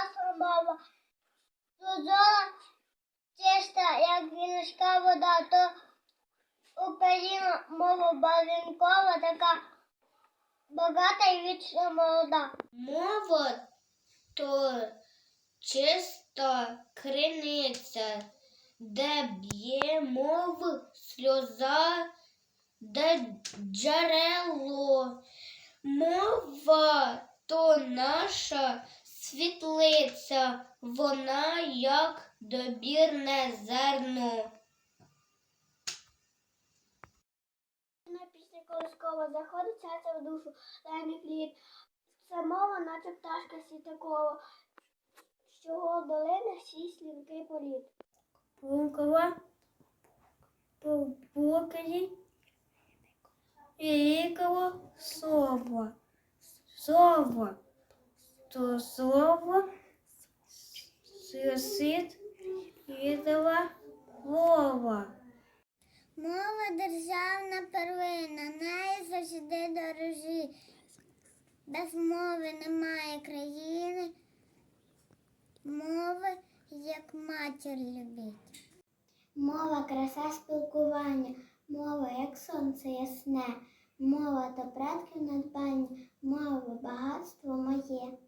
прекрасна мова. Прозора, чиста, як віночка вода, то Україна мова барвінкова, така багата і вічно молода. Мова то чиста криниця, де б'є мов сльоза, де джерело. Мова то наша світлиця, вона як добірне зерно. На пісня колискова заходить серце в душу, дай мій плід. Це мова, наче пташка світакова, з чого долини всі слінкий політ. Пукова, пукаї, Великого слова. Слово. То слово сосед віддала мова. Мова державна первина, неї завжди дорожі. Без мови немає країни, мови як матір любить. Мова краса спілкування, мова як сонце ясне, мова то предків надбання, мова багатство моє.